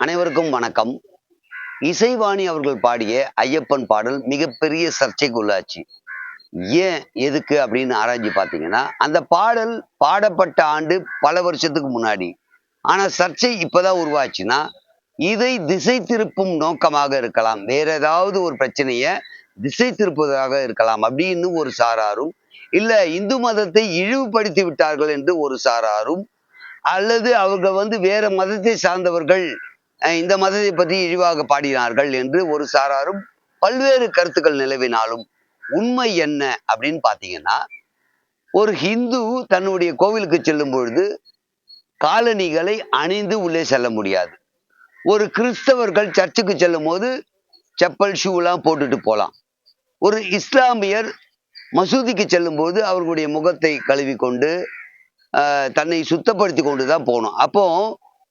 அனைவருக்கும் வணக்கம். இசைவாணி அவர்கள் பாடிய ஐயப்பன் பாடல் மிகப்பெரிய சர்ச்சைக்குள்ளாச்சு. ஏன் எதுக்கு அப்படின்னு ஆராய்ஞ்சு பார்த்தீங்கன்னா அந்த பாடல் பாடப்பட்ட ஆண்டு பல வருஷத்துக்கு முன்னாடி. ஆனால் சர்ச்சை இப்போதான் உருவாச்சுன்னா இதை திசை திருப்பும் நோக்கமாக இருக்கலாம். வேற ஏதாவது ஒரு பிரச்சனையை திசை திருப்புவதாக இருக்கலாம் அப்படின்னு ஒரு சாராரும் இல்லை இந்து மதத்தை இழிவுபடுத்தி விட்டார்கள் என்று ஒரு சாராரும் அல்லது அவர்கள் வந்து வேற மதத்தை சார்ந்தவர்கள் இந்த மதத்தை பற்றி இழிவாக பாடினார்கள் என்று ஒரு சாராரும் பல்வேறு கருத்துக்கள் நிலவினாலும் உண்மை என்ன அப்படின்னு பார்த்தீங்கன்னா ஒரு ஹிந்து தன்னுடைய கோவிலுக்கு செல்லும் பொழுது காலணிகளை அணிந்து உள்ளே செல்ல முடியாது. ஒரு கிறிஸ்தவர்கள் சர்ச்சுக்கு செல்லும் போது செப்பல் ஷூலாம் போட்டுட்டு போகலாம். ஒரு இஸ்லாமியர் மசூதிக்கு செல்லும்போது அவர்களுடைய முகத்தை கழுவி கொண்டு தன்னை சுத்தப்படுத்தி கொண்டு தான் போகணும். அப்போ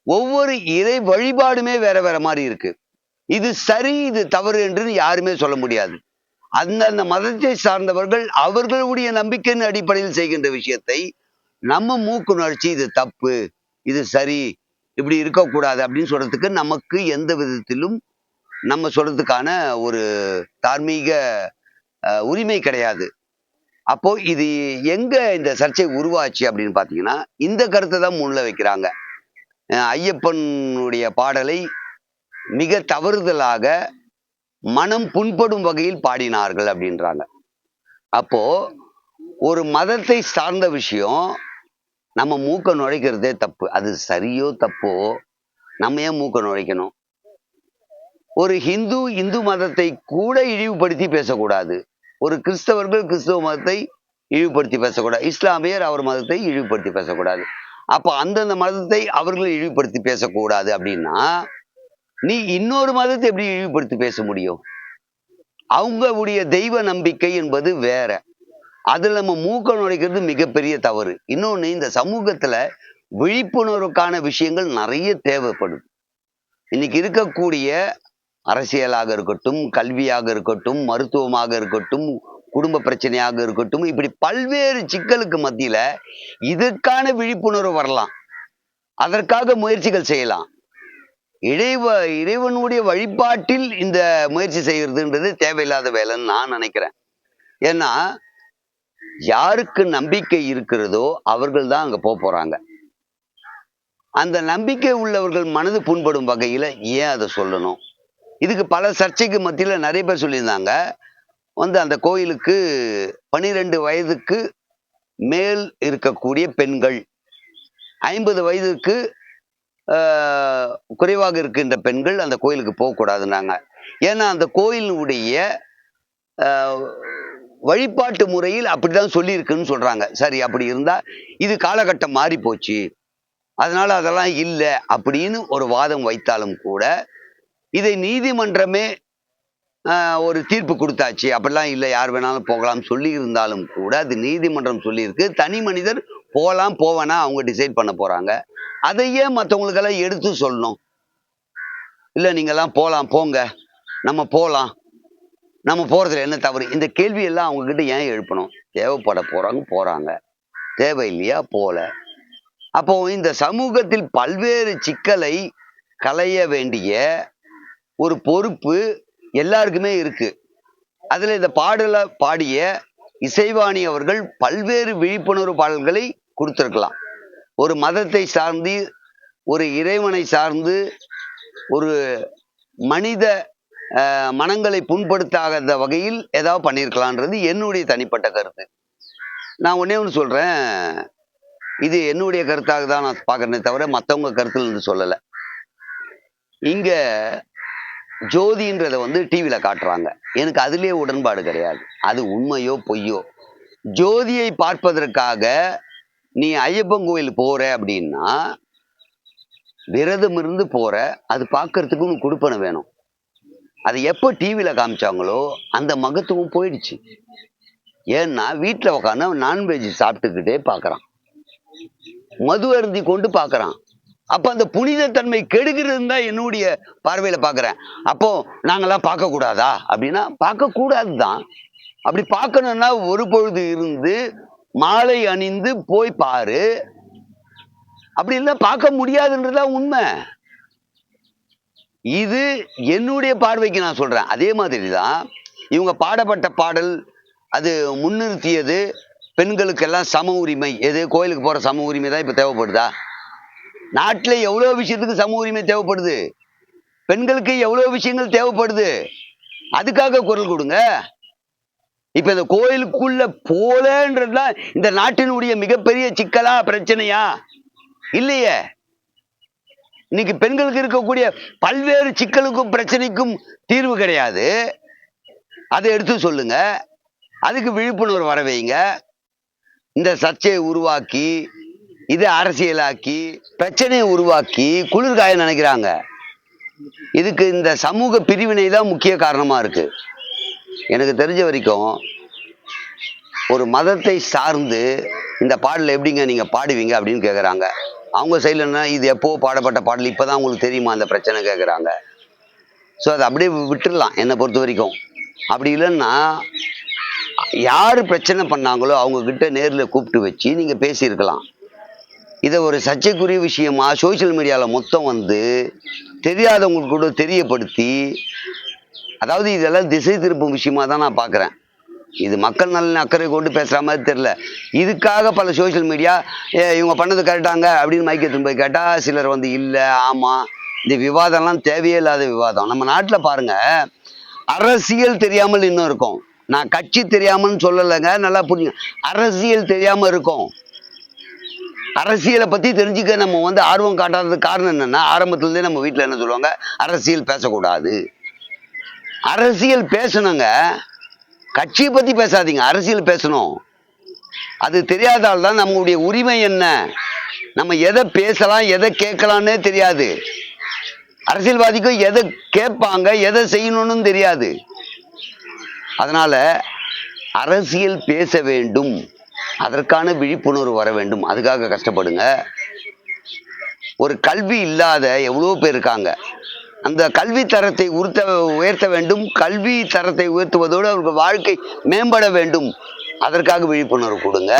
ஒவ்வொரு இறை வழிபாடுமே வேற வேற மாதிரி இருக்கு. இது சரி இது தவறு என்று யாருமே சொல்ல முடியாது. அந்தந்த மதத்தை சார்ந்தவர்கள் அவர்களுடைய நம்பிக்கையின் அடிப்படையில் செய்கின்ற விஷயத்தை நம்ம மூக்குணர்ச்சி இது தப்பு இது சரி இப்படி இருக்கக்கூடாது அப்படின்னு சொல்றதுக்கு நமக்கு எந்த விதத்திலும் நம்ம சொல்றதுக்கான ஒரு தார்மீக உரிமை கிடையாது. அப்போ இது எங்க இந்த சர்ச்சை உருவாச்சு அப்படின்னு பார்த்தீங்கன்னா இந்த கருத்தை தான் முன்ல வைக்கிறாங்க. ஐயப்பனுடைய பாடலை மிக தவறுதலாக மனம் புண்படும் வகையில் பாடினார்கள் அப்படின்றாங்க. அப்போ ஒரு மதத்தை சார்ந்த விஷயம் நம்ம மூக்க நுழைக்கிறதே தப்பு. அது சரியோ தப்போ நம்ம ஏன் மூக்க நுழைக்கணும்? ஒரு ஹிந்து இந்து மதத்தை கூட இழிவுபடுத்தி பேசக்கூடாது. ஒரு கிறிஸ்தவர்கள் கிறிஸ்தவ மதத்தை இழிவுபடுத்தி பேசக்கூடாது. இஸ்லாமியர் அவர் மதத்தை இழிவுபடுத்தி பேசக்கூடாது. அப்போ அந்தந்த மதத்தை அவர்களும் இழிவுபடுத்தி பேசக்கூடாது அப்படின்னா நீ இன்னொரு மதத்தை எப்படி இழிவுபடுத்தி பேச முடியும்? அவங்களுடைய தெய்வ நம்பிக்கை என்பது வேற. அதில் நம்ம மூக்க நுழைக்கிறது மிகப்பெரிய தவறு. இன்னொன்று இந்த சமூகத்தில் விழிப்புணர்வுக்கான விஷயங்கள் நிறைய தேவைப்படும். இன்னைக்கு இருக்கக்கூடிய அரசியலாக இருக்கட்டும் கல்வியாக இருக்கட்டும் மருத்துவமாக இருக்கட்டும் குடும்ப பிரச்சனையாக இருக்கட்டும் இப்படி பல்வேறு சிக்கலுக்கு மத்தியில இதற்கான விழிப்புணர்வு வரலாம். அதற்காக முயற்சிகள் செய்யலாம். இறைவ இறைவனுடைய வழிபாட்டில் இந்த முயற்சி செய்யறதுன்றது தேவையில்லாத வேலைன்னு நான் நினைக்கிறேன். ஏன்னா யாருக்கு நம்பிக்கை இருக்கிறதோ அவர்கள் தான் அங்க போக போறாங்க. அந்த நம்பிக்கை உள்ளவர்கள் மனது புண்படும் வகையில் ஏன் அதை சொல்லணும்? இதுக்கு பல சர்ச்சைக்கு மத்தியில் நிறைய பேர் சொல்லியிருந்தாங்க. வந்து அந்த கோயிலுக்கு பனிரெண்டு வயதுக்கு மேல் இருக்கக்கூடிய பெண்கள். ஐம்பது வயதுக்கு குறைவாக இருக்கின்ற பெண்கள் அந்த கோயிலுக்கு போகக்கூடாதுன்னாங்க. ஏன்னா அந்த கோயிலுடைய வழிபாட்டு முறையில் அப்படி தான் சொல்லியிருக்குன்னு சொல்கிறாங்க சரி அப்படி இருந்தால் இது காலகட்டம் மாறி போச்சு அதனால் அதெல்லாம் இல்லை அப்படின்னு ஒரு வாதம் வைத்தாலும் கூட இதை நீதிமன்றமே ஒரு தீர்ப்பு கொடுத்தாச்சு. அப்படிலாம் இல்லை. யார் வேணாலும் போகலாம் சொல்லி இருந்தாலும் கூட அது நீதிமன்றம் சொல்லியிருக்கு. தனி மனிதர் போகலாம் போவேனா அவங்க டிசைட் பண்ண போகிறாங்க அதையே மற்றவங்களுக்கெல்லாம் எடுத்து சொல்லணும். இல்லை நீங்கள்லாம் போகலாம் போங்க. நம்ம போகலாம். நம்ம போகிறதுல என்ன தவறு? இந்த கேள்வியெல்லாம் அவங்கக்கிட்ட ஏன் எழுப்பணும்? தேவைப்பட போகிறவங்க போகிறாங்க தேவை இல்லையா போகல அப்போ இந்த சமூகத்தில் பல்வேறு சிக்கலை களைய வேண்டிய ஒரு பொறுப்பு எல்லாருக்குமே இருக்கு. அதுல இந்த பாடலை பாடிய இசைவாணி அவர்கள் பல்வேறு விழிப்புணர்வு பாடல்களை கொடுத்துருக்கலாம். ஒரு மதத்தை சார்ந்து ஒரு இறைவனை சார்ந்து ஒரு மனித மனங்களை புண்படுத்தாத வகையில் ஏதாவது பண்ணியிருக்கலான்றது என்னுடைய தனிப்பட்ட கருத்து. நான் ஒன்றே ஒன்று சொல்கிறேன் இது என்னுடைய கருத்தாக தான் நான் பார்க்குறேனே தவிர மற்றவங்க கருத்தில் இருந்து சொல்லலை. இங்கே ஜோதின்றத வந்து டிவியில் காட்டுறாங்க. எனக்கு அதுலேயே உடன்பாடு கிடையாது. அது உண்மையோ பொய்யோ? ஜோதியை பார்ப்பதற்காக நீ ஐயப்பன் கோயில் போகிற அப்படின்னா விரதம் இருந்து போகிற அது பார்க்கறதுக்கு உனக்கு கொடுப்பன வேணும். அது எப்போ டிவியில் காமிச்சாங்களோ அந்த மகத்துவம் போயிடுச்சு. ஏன்னா வீட்டில் உட்காந்து நான்வெஜ் சாப்பிட்டுக்கிட்டே பார்க்கறான். மது அருந்தி கொண்டு பார்க்குறான். அப்ப அந்த புனிதத்தன்மை கெடுகிறது தான் என்னுடைய பார்வையில பார்க்குறேன் அப்போ நாங்கெல்லாம் பார்க்க கூடாதா அப்படின்னா பார்க்க கூடாது தான் அப்படி பார்க்கணும்னா ஒரு பொழுது இருந்து மாலை அணிந்து போய் பாரு. அப்படி இல்லை பார்க்க முடியாதுன்றதான் உண்மை. இது என்னுடைய பார்வைக்கு நான் சொல்றேன். அதே மாதிரி தான் இவங்க பாடப்பட்ட பாடல் அது முன்னிறுத்தியது பெண்களுக்கெல்லாம் சம உரிமை. எது? கோயிலுக்கு போகிற சம உரிமை தான் இப்போ தேவைப்படுதா? நாட்டில் எவ்வளோ விஷயத்துக்கு சம உரிமை தேவைப்படுது? பெண்களுக்கு எவ்வளோ விஷயங்கள் தேவைப்படுது? அதுக்காக குரல் கொடுங்க. இப்போ இந்த கோயிலுக்குள்ள போலன்றதுதான் இந்த நாட்டினுடைய மிகப்பெரிய சிக்கலா பிரச்சனையா? இல்லையே. இன்னைக்கு பெண்களுக்கு இருக்கக்கூடிய பல்வேறு சிக்கலுக்கும் பிரச்சனைக்கும் தீர்வு கிடையாது. அதை எடுத்து சொல்லுங்க. அதுக்கு விழிப்புணர்வு வர வைங்க. இந்த சர்ச்சையை உருவாக்கி இதை அரசியலாக்கி பிரச்சனையை உருவாக்கி குளிர்காய நினைக்கிறாங்க. இதுக்கு இந்த சமூக பிரிவினை தான் முக்கிய காரணமாக இருக்கு. எனக்கு தெரிஞ்ச வரைக்கும் ஒரு மதத்தை சார்ந்து இந்த பாடலை எப்படிங்க நீங்கள் பாடுவீங்க அப்படின்னு கேட்குறாங்க அவங்க சைடுல என்ன இது எப்போ பாடப்பட்ட பாடல்? இப்போ தான் உங்களுக்கு தெரியுமா அந்த பிரச்சனை கேட்குறாங்க ஸோ அதை அப்படியே விட்டுடலாம் என்னை பொறுத்த வரைக்கும். அப்படி இல்லைன்னா யார் பிரச்சனை பண்ணாங்களோ அவங்கக்கிட்ட நேரில் கூப்பிட்டு வச்சு நீங்கள் பேசியிருக்கலாம். இதை ஒரு சர்ச்சைக்குரிய விஷயமா சோஷியல் மீடியாவில் மொத்தம் வந்து தெரியாதவங்களுக்கு கூட தெரியப்படுத்தி அதாவது இதெல்லாம் திசை திருப்பும் விஷயமா தான் நான் பார்க்குறேன். இது மக்கள் நலன் அக்கறை கொண்டு பேசுகிற மாதிரி தெரில இதுக்காக பல சோஷியல் மீடியா இவங்க பண்ணது கரெக்டாங்க அப்படின்னு மைக்கெடுத்து போய் கேட்டால் சிலர் வந்து இல்லை ஆமாம் இந்த விவாதம்லாம் தேவையே இல்லாத விவாதம். நம்ம நாட்டில் பாருங்கள் அரசியல் தெரியாமல் இன்னும் இருக்கும். நான் கட்சி தெரியாமல்னு சொல்லலைங்க நல்லா புரியுங்க அரசியல் தெரியாமல் இருக்கும். அரசியலை பற்றி தெரிஞ்சுக்க நம்ம வந்து ஆர்வம் காட்டாததுக்கு காரணம் என்னென்னா ஆரம்பத்துலேருந்தே நம்ம வீட்டில் என்ன சொல்லுவாங்க? அரசியல் பேசக்கூடாது. அரசியல் பேசணுங்க. கட்சியை பற்றி பேசாதீங்க. அரசியல் பேசணும். அது தெரியாதால் தான் நம்மளுடைய உரிமை என்ன? நம்ம எதை பேசலாம் எதை கேட்கலான்னே தெரியாது. அரசியல்வாதிக்கும் எதை கேட்பாங்க எதை செய்யணும்னு தெரியாது. அதனால் அரசியல் பேச வேண்டும். அதற்கான விழிப்புணர்வு வர வேண்டும். அதுக்காக கஷ்டப்படுங்க. ஒரு கல்வி இல்லாத எவ்வளோ பேர் இருக்காங்க. அந்த கல்வி தரத்தை உறுத்த உயர்த்த வேண்டும். கல்வி தரத்தை உயர்த்துவதோடு அவருக்கு வாழ்க்கை மேம்பட வேண்டும். அதற்காக விழிப்புணர்வு கொடுங்க.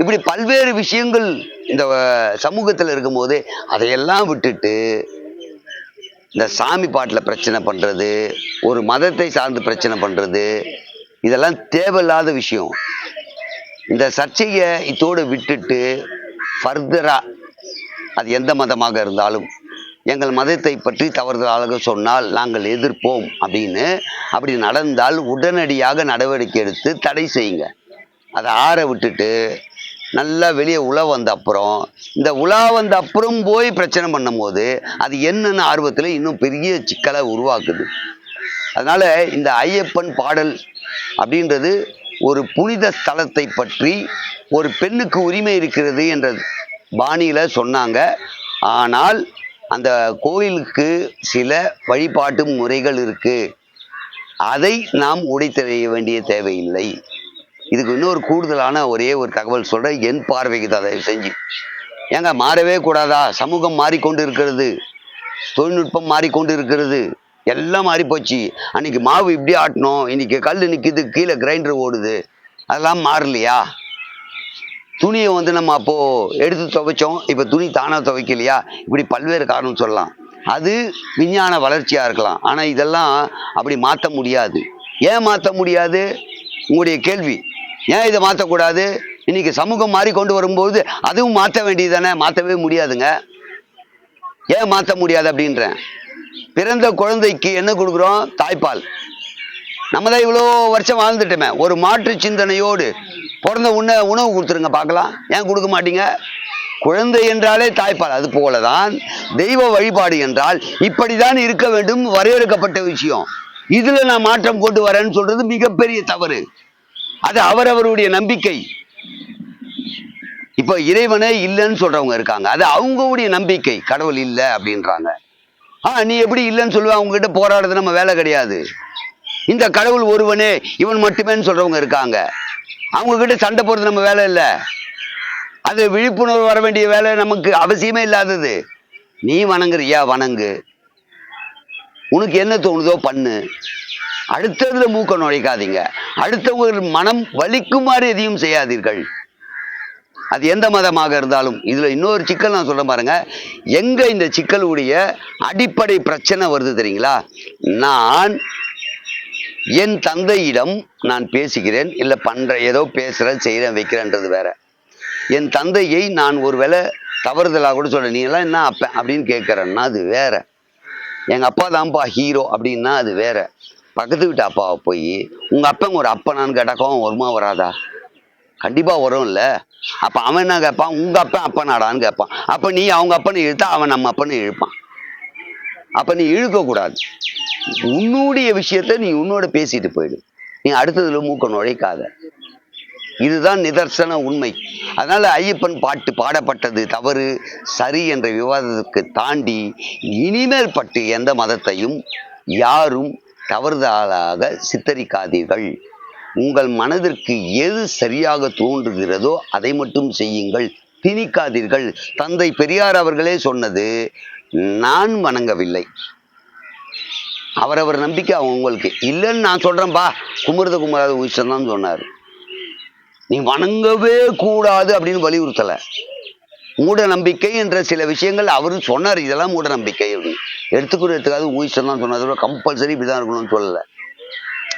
இப்படி பல்வேறு விஷயங்கள் இந்த சமூகத்தில் இருக்கும்போது அதையெல்லாம் விட்டுட்டு இந்த சாமி பாட்டில் பிரச்சனை பண்ணுறது ஒரு மதத்தை சார்ந்து பிரச்சனை பண்ணுறது இதெல்லாம் தேவையில்லாத விஷயம். இந்த சர்ச்சையை இதோடு விட்டுட்டு ஃபர்தராக அது எந்த மதமாக இருந்தாலும் எங்கள் மதத்தை பற்றி தவறுதலாக சொன்னால் நாங்கள் எதிர்ப்போம் அப்படின்னு. அப்படி நடந்தால் உடனடியாக நடவடிக்கை எடுத்து தடை செய்யுங்க. அதை ஆற விட்டுட்டு நல்லா வெளியே உலா வந்த அப்புறம் இந்த உலா வந்த அப்புறம் போய் பிரச்சனை பண்ணும்போது அது என்னென்ன ஆர்வத்தில் இன்னும் பெரிய சிக்கலை உருவாக்குது. அதனால் இந்த ஐயப்பன் பாடல் அப்படின்றது ஒரு புனித ஸ்தலத்தை பற்றி ஒரு பெண்ணுக்கு உரிமை இருக்கிறது என்ற பாணியில் சொன்னாங்க. ஆனால் அந்த கோயிலுக்கு சில வழிபாட்டு முறைகள் இருக்குது அதை நாம் உடைத்தெறிய வேண்டிய தேவையில்லை. இதுக்கு இன்னொரு கூடுதலான ஒரே ஒரு தகவல் சொல்கிறேன் என் பார்வைக்கு தான் தயவு செஞ்சு. ஏங்க மாறவே கூடாதா? சமூகம் மாறிக்கொண்டு இருக்கிறது. தொழில்நுட்பம் மாறிக்கொண்டு இருக்கிறது. எல்லாம் மாறி போச்சு. அன்னைக்கு மாவு இப்படி ஆட்டணும் இன்னைக்கு கல் நிற்கிது கீழே கிரைண்டர் ஓடுது. அதெல்லாம் மாறலையா? துணியை வந்து நம்ம அப்போ எடுத்து துவைச்சோம். இப்போ துணி தானா துவைக்கலையா? இப்படி பல்வேறு காரணம் சொல்லலாம். அது விஞ்ஞான வளர்ச்சியா இருக்கலாம். ஆனா இதெல்லாம் அப்படி மாற்ற முடியாது. ஏன் மாற்ற முடியாது? உங்களுடைய கேள்வி. ஏன் இதை மாற்றக்கூடாது? இன்னைக்கு சமூகம் மாறி கொண்டு வரும்போது அதுவும் மாற்ற வேண்டியது தானே? மாற்றவே முடியாதுங்க. ஏன் மாற்ற முடியாது அப்படின்றேன். பிறந்த குழந்தைக்கு என்ன கொடுக்குறோம்? தாய்ப்பால். நம்ம தான் இவ்வளோ வருஷம் வாழ்ந்துட்டோமே. ஒரு மாற்று சிந்தனையோடு பிறந்த உன்ன உணவு கொடுத்துருங்க பார்க்கலாம். ஏன் கொடுக்க மாட்டீங்க? குழந்தை என்றாலே தாய்ப்பால். அது போலதான் தெய்வ வழிபாடு என்றால் இப்படிதான் இருக்க வேண்டும் வரையறுக்கப்பட்ட விஷயம். இதுல நான் மாற்றம் கொண்டு வரேன்னு சொல்றது மிகப்பெரிய தவறு. அது அவரவருடைய நம்பிக்கை. இப்போ இறைவனே இல்லைன்னு சொல்றவங்க இருக்காங்க. அது அவங்களுடைய நம்பிக்கை. கடவுள் இல்லை அப்படின்றாங்க. ஆ நீ எப்படி இல்லைன்னு சொல்லுவ அவங்ககிட்ட போராடுறது நம்ம வேலை கிடையாது. இந்த கடவுள் ஒருவனே இவன் மட்டுமேன்னு சொல்கிறவங்க இருக்காங்க. அவங்கக்கிட்ட சண்டை போடுறது நம்ம வேலை இல்லை. அது விழிப்புணர்வு வர வேண்டிய வேலை நமக்கு அவசியமே இல்லாதது. நீ வணங்குறியா? வணங்கு. உனக்கு என்ன தோணுதோ பண்ணு. அடுத்ததில் மூக்க நுழைக்காதீங்க. அடுத்தவங்க மனம் வலிக்குமாறு எதையும் செய்யாதீர்கள். அது எந்த மதமாக இருந்தாலும். இதில் இன்னொரு சிக்கல் நான் சொல்கிறேன் பாருங்க. எங்கே இந்த சிக்கலுடைய அடிப்படை பிரச்சனை வருது தெரியுங்களா? நான் என் தந்தையிடம் நான் பேசுகிறேன். இல்லை பண்ணுற ஏதோ பேசுகிறேன் செய்கிறேன் வைக்கிறேன்றது வேற. என் தந்தையை நான் ஒருவேளை தவறுதலாக கூட சொல்ல நீ எல்லாம் என்ன அப்ப அப்படின்னு கேட்குறேன்னா அது வேற. எங்கள் அப்பா தான்ப்பா ஹீரோ அப்படின்னா அது வேற. பக்கத்து வீட்டு அப்பாவை போய் உங்கள் அப்பன் ஒரு அப்பனான்னு கேட்டால் கோவம் வருமா வராதா? கண்டிப்பாக வரும்ல. அப்போ அவன் என்ன கேட்பான் உங்கள் அப்பன் அப்பனாடான்னு கேட்பான் அப்போ நீ அவங்க அப்பனை இழுத்தா அவன் நம்ம அப்பனை இழுப்பான். அப்போ நீ இழுக்கக்கூடாது. உன்னுடைய விஷயத்த நீ உன்னோட பேசிட்டு போயிடு. நீ அடுத்ததில் மூக்க நுழைக்காத. இதுதான் நிதர்சன உண்மை. அதனால் ஐயப்பன் பாட்டு பாடப்பட்டது தவறு சரி என்ற விவாதத்துக்கு தாண்டி இனிமேல் பட்டு எந்த மதத்தையும் யாரும் தவறுதலாக சித்தரிக்காதீர்கள். உங்கள் மனதிற்கு எது சரியாக தோன்றுகிறதோ அதை மட்டும் செய்யுங்கள். திணிக்காதீர்கள். தந்தை பெரியார் அவர்களே சொன்னது நான் வணங்கவில்லை. அவரவர் நம்பிக்கை அவங்க உங்களுக்கு இல்லைன்னு நான் சொல்கிறேன்பா குமரத குமராத உயிர் தான் சொன்னார். நீ வணங்கவே கூடாது அப்படின்னு வலியுறுத்தலை. மூட நம்பிக்கை என்ற சில விஷயங்கள் அவரு சொன்னார். இதெல்லாம் மூட நம்பிக்கை அப்படின்னு. எடுத்துக்கூட எடுத்துக்காது உயிர் தான் சொன்னார். கம்பல்சரி இப்படிதான் இருக்கணும்னு சொல்லலை.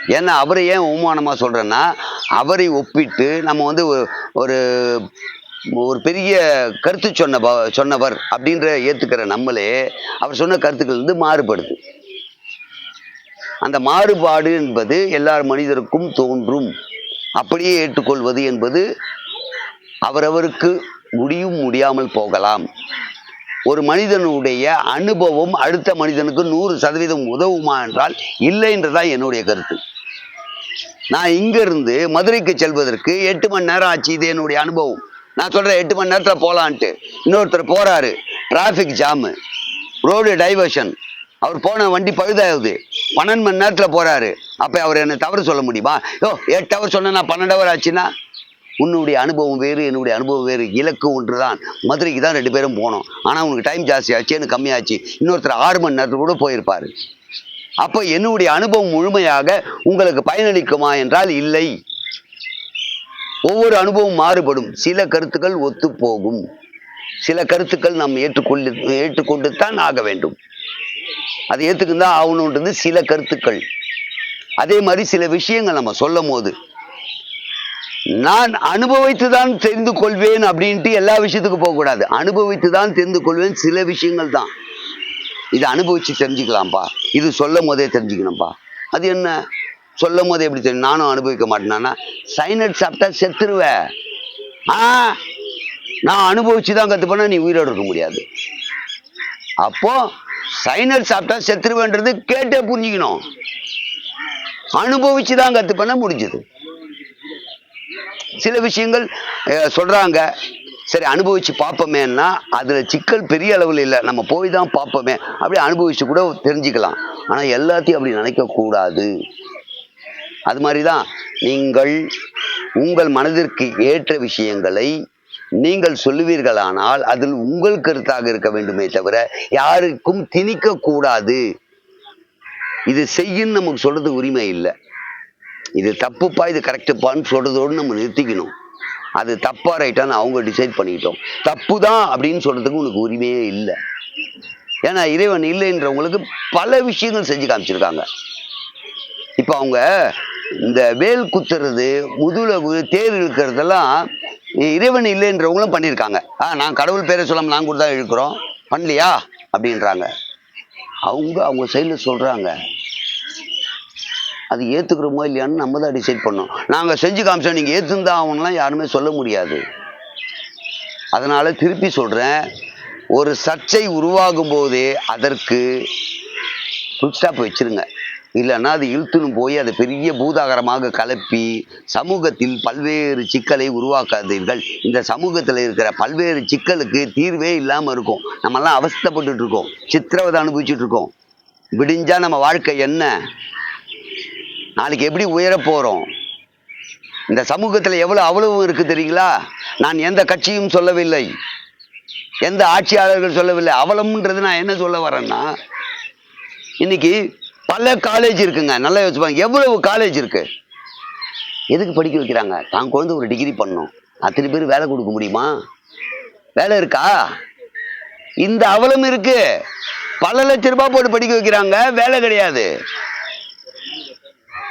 ஏன்னா அவரை ஏன் அவமானமாக சொல்கிறேன்னா அவரை ஒப்பிட்டு நம்ம வந்து ஒரு- ஒரு பெரிய கருத்து சொன்ன ப- சொன்னவர் அப்படின்ற ஏற்றுக்கிற நம்மளே அவர் சொன்ன கருத்துக்கள் வந்து மாறுபடுது. அந்த மாறுபாடு என்பது எல்லார் மனிதருக்கும் தோன்றும். அப்படியே ஏற்றுக்கொள்வது என்பது அவரவருக்கு முடியும் முடியாமல் போகலாம். ஒரு மனிதனுடைய அனுபவம் அடுத்த மனிதனுக்கு நூறு சதவீதம் உதவுமா என்றால் இல்லை என்றுதான் என்னுடைய கருத்து. நான் இங்கிருந்து மதுரைக்கு செல்வதற்கு எட்டு மணி நேரம் ஆச்சு. இது என்னுடைய அனுபவம். நான் சொல்கிறேன் எட்டு மணி நேரத்தில் போகலான்ட்டு இன்னொருத்தர் போகிறாரு டிராஃபிக் ஜாமு ரோடு டைவர்ஷன் அவர் போன வண்டி பழுதாகுது. பன்னெண்டு மணி நேரத்தில் போகிறாரு அப்போ அவர் என்னை தவறு சொல்ல முடியுமா? யோ எட்டு ஹவர் சொன்னால் நான் பன்னெண்டு ஹவர் ஆச்சுன்னா? உன்னுடைய அனுபவம் வேறு என்னுடைய அனுபவம் வேறு. இலக்கு ஒன்று தான் மதுரைக்கு தான் ரெண்டு பேரும் போனோம். ஆனால் உனக்கு டைம் ஜாஸ்தி ஆச்சு எனக்கு கம்மியாச்சு. இன்னொருத்தர் ஆறு மணி நேரத்தில் கூட போயிருப்பார். அப்போ என்னுடைய அனுபவம் முழுமையாக உங்களுக்கு பயனளிக்குமா என்றால் இல்லை. ஒவ்வொரு அனுபவம் மாறுபடும். சில கருத்துக்கள் ஒத்து போகும் சில கருத்துக்கள் நாம் ஏற்றுக்கொண்டு ஏற்றுக்கொண்டு தான் ஆக வேண்டும். அதை ஏற்றுக்குந்தா தான் ஆகணுன்றது சில கருத்துக்கள். அதே மாதிரி சில விஷயங்கள் நம்ம சொல்லும் போது நான் அனுபவித்து தான் தெரிந்து கொள்வேன் அப்படின்ட்டு எல்லா விஷயத்துக்கும் போகக்கூடாது. அனுபவித்து தான் தெரிந்து கொள்வேன் சில விஷயங்கள் தான். இதை அனுபவித்து தெரிஞ்சுக்கலாம்ப்பா. இது சொல்லும் போதே தெரிஞ்சுக்கணும்ப்பா. அது என்ன? சொல்லும் போதே எப்படி தெரியும்? நானும் அனுபவிக்க மாட்டேனா சைனட் சாப்பிட்டா செத்துருவேன் ஆ? நான் அனுபவிச்சு தான் கற்றுப்பேன்னா நீ உயிரோடு இருக்க முடியாது. அப்போது சைனட் சாப்பிட்டா செத்துருவேன்றது கேட்டே புரிஞ்சுக்கணும். அனுபவிச்சு தான் கற்றுப்பேன்னா முடிஞ்சது. சில விஷயங்கள் சொல்கிறாங்க சரி அனுபவிச்சு பார்ப்போமேன்னா அதில் சிக்கல் பெரிய அளவில் இல்லை. நம்ம போய் தான் பார்ப்போமே. அப்படியே அனுபவிச்சு கூட தெரிஞ்சுக்கலாம். ஆனால் எல்லாத்தையும் அப்படி நினைக்கக்கூடாது அது மாதிரி தான் நீங்கள் உங்கள் மனதிற்கு ஏற்ற விஷயங்களை நீங்கள் சொல்லுவீர்களானால் அதில் உங்கள் கருத்தாக இருக்க வேண்டுமே தவிர யாருக்கும் திணிக்கக்கூடாது இது செய்யுன்னு நமக்கு சொல்கிறது உரிமை இல்லை. இது தப்புப்பா இது கரெக்டுப்பான்னு சொல்கிறதோடு நம்ம நிறுத்திக்கணும். அது தப்பாக ரைட்டான்னு அவங்க டிசைட் பண்ணிக்கிட்டோம். தப்பு தான் அப்படின்னு சொல்கிறதுக்கு உனக்கு உரிமையே இல்லை. ஏன்னா இறைவன் இல்லைன்றவங்களுக்கு பல விஷயங்கள் செஞ்சு காமிச்சிருக்காங்க. இப்போ அவங்க இந்த வேல் குத்துறது முதுளவு தேர் இழுக்கிறதெல்லாம் இறைவன் இல்லைன்றவங்களும் பண்ணியிருக்காங்க ஆ நான் கடவுள் பேரை சொல்லாமல் நாங்கள் கூட தான் இழுக்கிறோம். பண்ணலையா? அப்படின்றாங்க. அவங்க அவங்க சைடில் சொல்கிறாங்க அது ஏற்றுக்கிறோமோ இல்லையான்னு நம்ம தான் டிசைட் பண்ணோம் நாங்கள் செஞ்சு காமிச்சோம் நீங்கள் ஏற்றுந்தா ஆகணும்லாம் யாருமே சொல்ல முடியாது. அதனால் திருப்பி சொல்கிறேன் ஒரு சர்ச்சை உருவாகும் போதே அதற்கு ஃபுல் ஸ்டாப் வச்சிருங்க. இல்லைன்னா அது இழுத்துன்னு போய் அதை பெரிய பூதாகரமாக கலப்பி சமூகத்தில் பல்வேறு சிக்கலை உருவாக்காதீர்கள். இந்த சமூகத்தில் இருக்கிற பல்வேறு சிக்கலுக்கு தீர்வே இல்லாமல் இருக்கும். நம்மெல்லாம் அவஸ்தைப்பட்டுட்டு இருக்கோம். சித்திரவதை அனுபவிச்சுட்டு இருக்கோம். நம்ம வாழ்க்கை என்ன? நாளைக்கு எப்படி உயர போகிறோம் இந்த சமூகத்தில் எவ்வளோ அவ்வளவு இருக்குது தெரியுங்களா? நான் எந்த கட்சியும் சொல்லவில்லை. எந்த ஆட்சியாளர்கள் சொல்லவில்லை. அவலம்ன்றது நான் என்ன சொல்ல வரேன்னா இன்னைக்கு பல காலேஜ் இருக்குங்க. நல்லா யோசிப்பாங்க. எவ்வளவு காலேஜ் இருக்கு? எதுக்கு படிக்க வைக்கிறாங்க? தான் குழந்தை ஒரு டிகிரி பண்ணணும் அத்தனை பேர் வேலை கொடுக்க முடியுமா? வேலை இருக்கா? இந்த அவலம் இருக்கு. பல லட்ச ரூபாய் போட்டு படிக்க வைக்கிறாங்க. வேலை கிடையாது.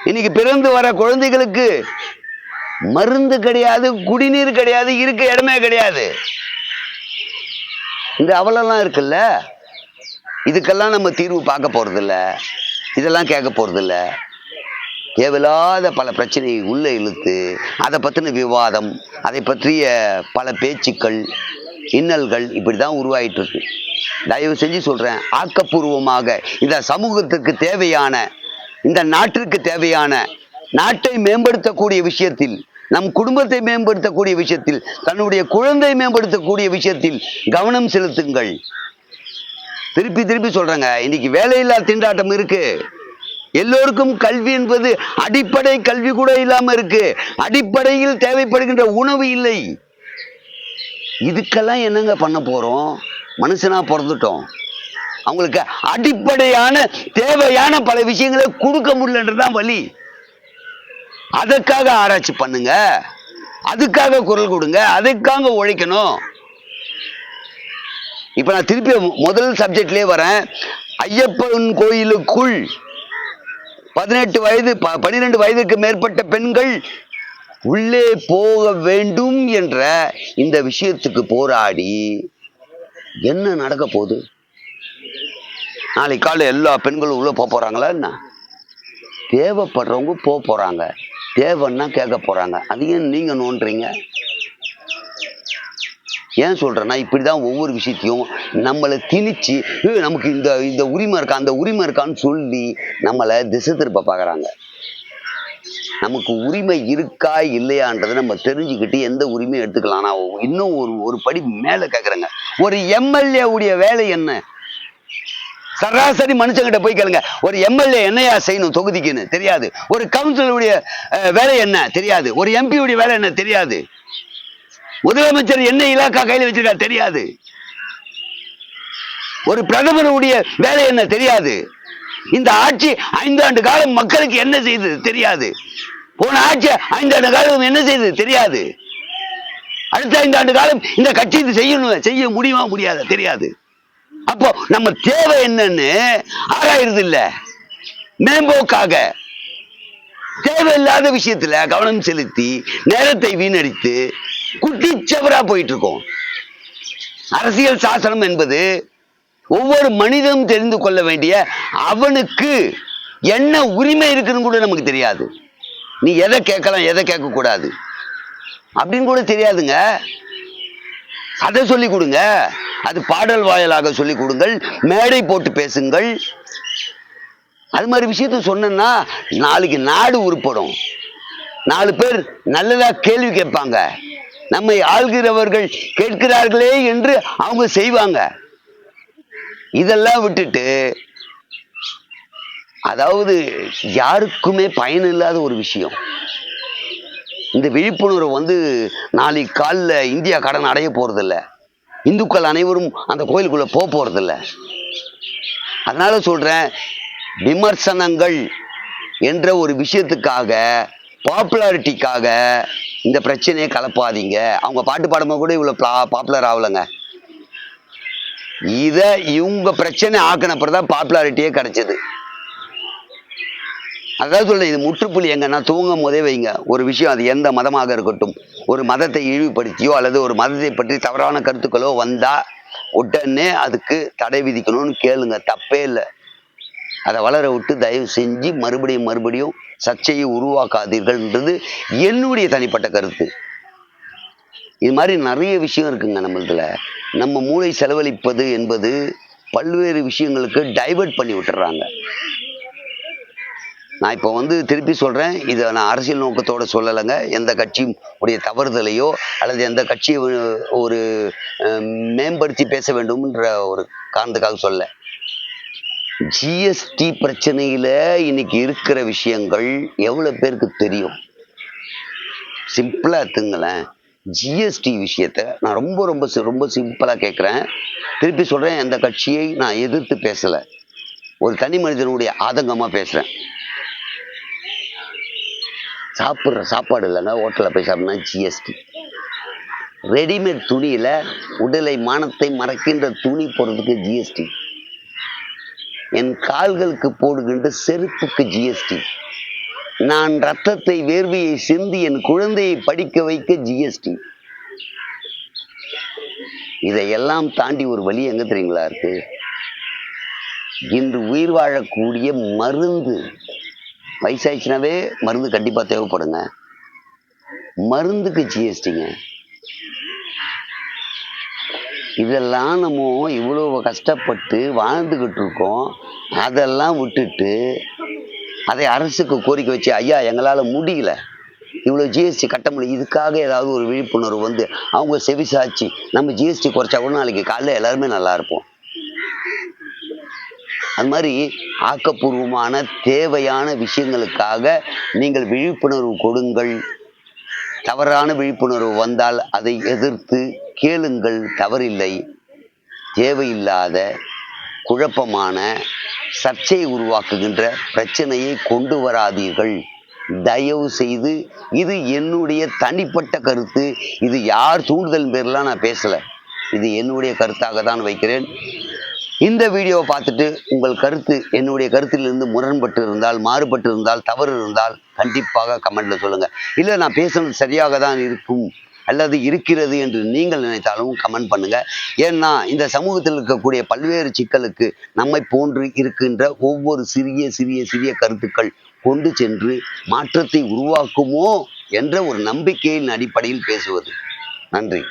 இன்னைக்கு பிறந்து வர குழந்தைகளுக்கு மருந்து கிடையாது குடிநீர் கிடையாது இருக்க இடமே கிடையாது. இந்த அவலம்லாம் இருக்குல்ல? இதுக்கெல்லாம் நம்ம தீர்வு பார்க்க போகிறதில்ல இதெல்லாம் கேட்க போகிறதில்ல தேவையில்லாத பல பிரச்சனையை உள்ளே இழுத்து அதை பற்றின விவாதம் அதை பற்றிய பல பேச்சுக்கள் இன்னல்கள் இப்படி தான் உருவாயிட்டு இருக்கு. தயவு செஞ்சு சொல்கிறேன் ஆக்கப்பூர்வமாக இந்த சமூகத்துக்கு தேவையான இந்த நாட்டிற்கு தேவையான நாட்டை மேம்படுத்தக்கூடிய விஷயத்தில் நம் குடும்பத்தை மேம்படுத்தக்கூடிய விஷயத்தில் தன்னுடைய குழந்தை மேம்படுத்தக்கூடிய விஷயத்தில் கவனம் செலுத்துங்கள். திருப்பி திருப்பி சொல்றேங்க இன்னைக்கு வேலையில்லா திண்டாட்டம் இருக்கு. எல்லோருக்கும் கல்வி என்பது அடிப்படை கல்வி கூட இல்லாம இருக்கு. அடிப்படையில் தேவைப்படுகின்ற உணவு இல்லை. இதுக்கெல்லாம் என்னங்க பண்ண போறோம்? மனுஷனா பிறந்துட்டோம். அவங்களுக்கு அடிப்படையான தேவையான பல விஷயங்களை கொடுக்க முடியலன்றதான் வழி அதற்காக ஆராய்ச்சி பண்ணுங்க. அதுக்காக குரல் கொடுங்க. அதுக்காக உழைக்கணும். இப்ப நான் திருப்பி முதல் சப்ஜெக்ட்லேயே வரேன். ஐயப்பன் கோயிலுக்குள் பதினெட்டு வயது ப- பன்னிரெண்டு வயதுக்கு மேற்பட்ட பெண்கள் உள்ளே போக வேண்டும் என்ற இந்த விஷயத்துக்கு போராடி என்ன நடக்க போகுது? நாளைக்கு காலையில் எல்லா பெண்களும் உள்ளே போக போகிறாங்களா என்ன? தேவைப்படுறவங்க போக போகிறாங்க தேவைன்னா கேட்க போகிறாங்க அதையும் நீங்கள் நோன்றீங்க ஏன் இப்படி தான் ஒவ்வொரு விஷயத்தையும் நம்மளை திணிச்சு நமக்கு இந்த இந்த உரிமை இருக்கா? அந்த உரிமை இருக்கான்னு சொல்லி நம்மளை திசை திருப்ப பார்க்குறாங்க. நமக்கு உரிமை இருக்கா இல்லையான்றதை நம்ம தெரிஞ்சுக்கிட்டு எந்த உரிமையும் எடுத்துக்கலாம். இன்னும் ஒரு ஒரு படி மேலே கேட்குறேங்க ஒரு எம்எல்ஏ உடைய வேலை என்ன? சராசரி மனுஷங்கிட்ட போய் கேளுங்க. ஒரு எம்எல்ஏ என்னையா செய்யணும் தொகுதிக்குன்னு? தெரியாது. ஒரு கவுன்சிலருடைய வேலை என்ன? தெரியாது. ஒரு எம்பியுடைய வேலை என்ன? தெரியாது. முதலமைச்சர் என்ன இலாக்கா கையில் வச்சிருக்கா? தெரியாது. ஒரு பிரதமருடைய வேலை என்ன? தெரியாது. இந்த ஆட்சி ஐந்தாண்டு காலம் மக்களுக்கு என்ன செய்தது? தெரியாது. போன ஆட்சி ஐந்தாண்டு காலம் என்ன செய்தது? தெரியாது. அடுத்த ஐந்தாண்டு காலம் இந்த கட்சி இது செய்யணும் செய்ய முடியுமா? முடியாத. தெரியாது. அப்போ நம்ம தேவை என்னன்னு ஆராயிருது இல்ல. மேம்போக்காக. தேவையில்லாத விஷயத்துல கவனம் செலுத்தி நேரத்தை வீணடித்து குட்டிச்சவரா போயிட்டு இருக்கோம் அரசியல் சாசனம் என்பது ஒவ்வொரு மனிதனும் தெரிந்து கொள்ள வேண்டிய அவனுக்கு என்ன உரிமை இருக்குன்னு கூட நமக்கு தெரியாது. நீ எதை கேட்கலாம் எதை கேட்க கூடாது அப்படின்னு கூட தெரியாதுங்க. அதை சொல்லி கொடுங்க. அது பாடல் வாயிலாக சொல்லி கொடுங்கள். மேடை போட்டு பேசுங்கள். அது மாதிரி விஷயத்த சொன்னேன்னா நாளைக்கு நாடு உருப்படும். நாலு பேர் நல்லதா கேள்வி கேட்பாங்க. நம்மை ஆள்கிறவர்கள் கேட்கிறார்களே என்று அவங்க செய்வாங்க. இதெல்லாம் விட்டுட்டு அதாவது யாருக்குமே பயன் இல்லாத ஒரு விஷயம். இந்த விழிப்புணர்வு வந்து நாளைக்கு காலில் இந்தியா கடன் அடைய போகிறதில்ல இந்துக்கள் அனைவரும் அந்த கோயிலுக்குள்ளே போக போகிறதில்ல அதனால் சொல்கிறேன் விமர்சனங்கள் என்ற ஒரு விஷயத்துக்காக பாப்புலாரிட்டிக்காக இந்த பிரச்சனையை கலப்பாதீங்க. அவங்க பாட்டு பாடும்போது கூட இவ்வளோ பாப்புலர் ஆகலைங்க. இதை இவங்க பிரச்சனை ஆக்கினப்பறம் தான் பாப்புலாரிட்டியே கிடச்சிது. அதாவது சொல்றேன் இது முற்றுப்புள்ளி எங்கன்னா தூங்கும் போதே வைங்க. ஒரு விஷயம் அது எந்த மதமாக இருக்கட்டும். ஒரு மதத்தை இழிவுபடுத்தியோ அல்லது ஒரு மதத்தை பற்றி தவறான கருத்துக்களோ வந்தா உடனே அதுக்கு தடை விதிக்கணும்னு கேளுங்க. தப்பே இல்லை. அதை வளர விட்டு தயவு செஞ்சு மறுபடியும் மறுபடியும் சர்ச்சையை உருவாக்காதீர்கள்ன்றது என்னுடைய தனிப்பட்ட கருத்து. இது மாதிரி நிறைய விஷயம் இருக்குங்க நம்மளதுல. நம்ம மூளை செலவழிப்பது என்பது பல்வேறு விஷயங்களுக்கு டைவர்ட் பண்ணி விட்டுறாங்க. நான் இப்போ வந்து திருப்பி சொல்கிறேன் இதை நான் அரசியல் நோக்கத்தோடு சொல்லலைங்க. எந்த கட்சியும் உடைய தவறுதலையோ அல்லது எந்த கட்சியை ஒரு- மேம்படுத்தி பேச வேண்டும்ன்ற ஒரு காரணத்துக்காக சொல்ல. ஜிஎஸ்டி பிரச்சனையில் இன்னைக்கு இருக்கிற விஷயங்கள் எவ்வளோ பேருக்கு தெரியும்? சிம்பிளாக எடுத்துங்களேன். ஜிஎஸ்டி விஷயத்த நான் ரொம்ப ரொம்ப ரொம்ப சிம்பிளாக கேட்குறேன் திருப்பி சொல்கிறேன் எந்த கட்சியை நான் எதிர்த்து பேசலை. ஒரு தனி மனிதனுடைய ஆதங்கமாக பேசுகிறேன் சாப்பிட்ற சாப்பாடு இல்லைன்னா ஹோட்டலில் போய் சாப்பிட்னா ஜிஎஸ்டி ரெடிமேட் துணியில் உடலை மானத்தை மறைக்கின்ற துணி போடுறதுக்கு ஜிஎஸ்டி என் கால்களுக்கு போடுகின்ற செருப்புக்கு ஜிஎஸ்டி நான் ரத்தத்தை வேர்வையை சிந்தி என் குழந்தையை படிக்க வைக்க ஜிஎஸ்டி இதையெல்லாம் தாண்டி ஒரு வழி எங்கே தெரியுங்களா இருக்கு? இன்று உயிர் வாழக்கூடிய மருந்து வயசாயிடுச்சுனாவே மருந்து கண்டிப்பாக தேவைப்படுங்க. மருந்துக்கு ஜிஎஸ்டிங்க இதெல்லாம் நம்ம இவ்வளோ கஷ்டப்பட்டு வாழ்ந்துக்கிட்டு இருக்கோம். அதெல்லாம் விட்டுட்டு அதை அரசுக்கு கோரிக்கை வச்சு ஐயா எங்களால் முடியல. இவ்வளோ ஜிஎஸ்டி கட்ட முடியல. இதுக்காக ஏதாவது ஒரு விழிப்புணர்வு வந்து அவங்க செவிசாச்சு நம்ம ஜிஎஸ்டி குறைச்சா கூட நாளைக்கு காலைல எல்லாருமே நல்லா இருப்போம். அது மாதிரி ஆக்கப்பூர்வமான தேவையான விஷயங்களுக்காக நீங்கள் விழிப்புணர்வு கொடுங்கள். தவறான விழிப்புணர்வு வந்தால் அதை எதிர்த்து கேளுங்கள். தவறில்லை. தேவையில்லாத குழப்பமான சர்ச்சையை உருவாக்குகின்ற பிரச்சனையை கொண்டு வராதீர்கள். தயவு செய்து இது என்னுடைய தனிப்பட்ட கருத்து. இது யார் தூண்டுதல் பேர்லாம் நான் பேசலை. இது என்னுடைய கருத்தாக தான் வைக்கிறேன். இந்த வீடியோவை பார்த்துட்டு உங்கள் கருத்து என்னுடைய கருத்திலிருந்து முரண்பட்டு இருந்தால் மாறுபட்டு இருந்தால் தவறு இருந்தால் கண்டிப்பாக கமெண்ட்டில் சொல்லுங்கள் இல்லை நான் பேசுனது சரியாக தான் இருக்கும் அல்லது இருக்கிறது என்று நீங்கள் நினைத்தாலும் கமெண்ட் பண்ணுங்கள் ஏன்னா இந்த சமூகத்தில் இருக்கக்கூடிய பல்வேறு சிக்கலுக்கு நம்மை போன்று இருக்கின்ற ஒவ்வொரு சிறிய சிறிய சிறிய கருத்துக்கள் கொண்டு சென்று மாற்றத்தை உருவாக்குமோ என்ற ஒரு நம்பிக்கையின் அடிப்படையில் பேசுவது. நன்றி.